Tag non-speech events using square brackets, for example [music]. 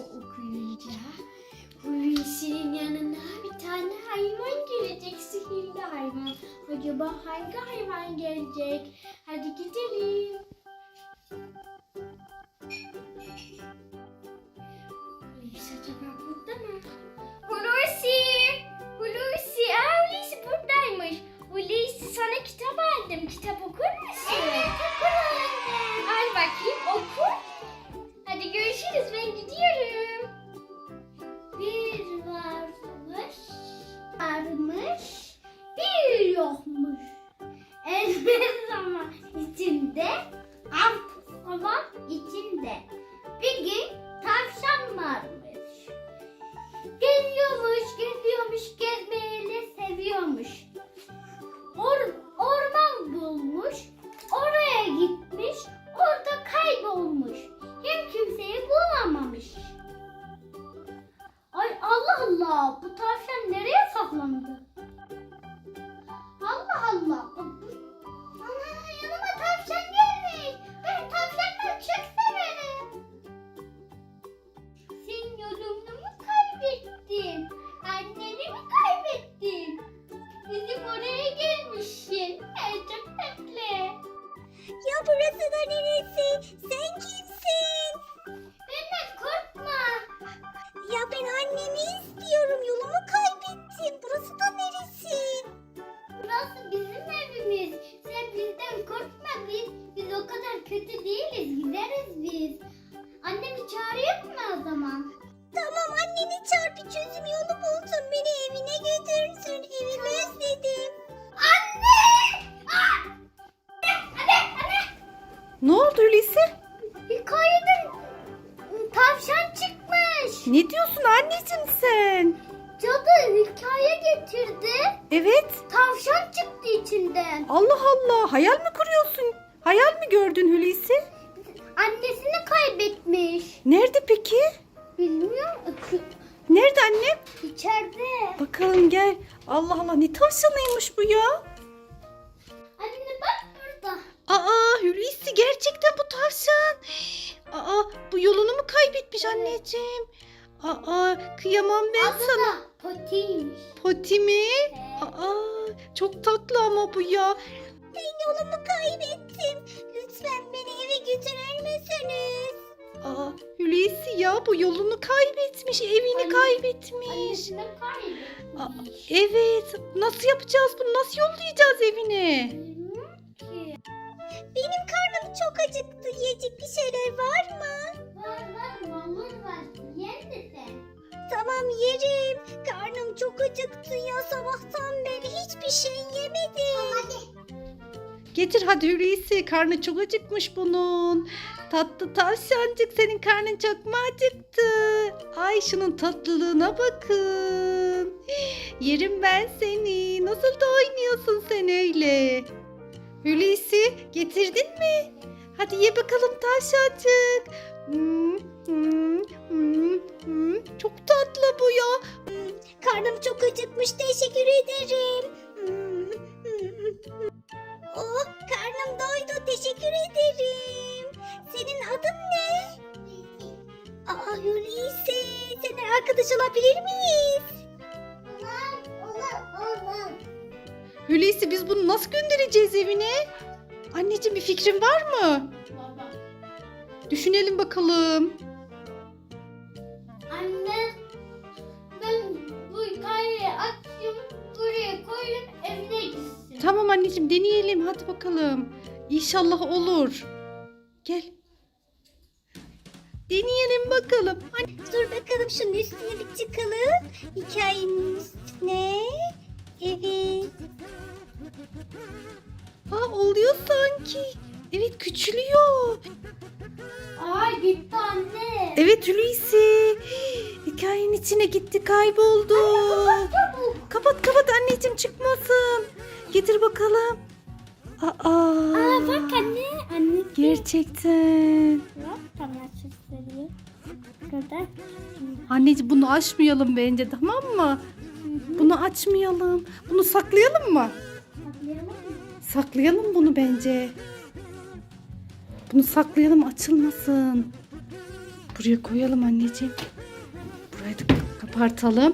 okuyunca Hulusi'nin yanına bir tane hayvan gelecek. Sihirli hayvan. Acaba hangi hayvan gelecek? Hadi gidelim. Hulusi acaba burada mı? Ne diyorsun anneciğim sen? Cadı hikaye getirdi. Evet. Tavşan çıktı içinden. Allah Allah. Hayal mi kuruyorsun? Hayal mi gördün Hulusi? Annesini kaybetmiş. Nerede peki? Bilmiyorum. Nerede annem? İçeride. Bakalım gel. Allah Allah ne tavşanıymış bu ya? Anne bak burada. Aa Hulusi gerçekten bu tavşan. Aa bu yolunu mu kaybetmiş anneciğim? Aa kıyamam ben Adı sana. da Potiymiş. Poti mi? Aa çok tatlı ama bu ya. Ben yolumu kaybettim. Lütfen beni eve götürür müsünüz? Aa Hulusi ya bu yolunu kaybetmiş, evini Anne- kaybetmiş. Annesini Aa, kaybetmiş. evet. Nasıl yapacağız bunu? Nasıl yollayacağız evine? Bilmiyorum ki. Benim karnım çok acıktı. Ya sabahtan beri hiçbir şey yemedim. Hadi. Getir hadi Hulusi. Karnı çok acıkmış bunun. Tatlı tavşancık senin karnın çok mu acıktı? Ay şunun tatlılığına bakın. [gasps] Yerim ben seni. Nasıl da oynuyorsun sen öyle? Hulusi getirdin mi? Hadi ye bakalım tavşancık. Hmm, hmm, hmm, hmm. Çok tatlı bu ya. Karnım çok acıkmış teşekkür ederim. Hmm, hmm, hmm. Oh karnım doydu teşekkür ederim. Senin adın ne? Aa Hulusi seninle arkadaş olabilir miyiz? Olur olur olur. Hulusi biz bunu nasıl göndereceğiz evine? Anneciğim bir fikrin var mı? Baba. Düşünelim bakalım. Anne ben bu hikayeyi açayım buraya koyayım evine gitsin. Tamam anneciğim deneyelim hadi bakalım. İnşallah olur. Gel. Deneyelim bakalım. Anne- Dur bakalım şunun üstüne bir çıkalım. Hikayenin üstüne. Evet. Aa oluyor sanki. Evet küçülüyor. Aa gitti anne. Evet Hulusi. Hikayenin içine gitti kayboldu. Çabuk. Kapat kapat anneciğim çıkmasın. Getir bakalım. Aa, Aa bak anne. Anne. Gerçekten. Anneciğim bunu açmayalım bence tamam mı? Bunu açmayalım. Bunu saklayalım mı? Saklayalım bunu bence. Bunu saklayalım açılmasın. Buraya koyalım anneciğim. Burayı da kapartalım.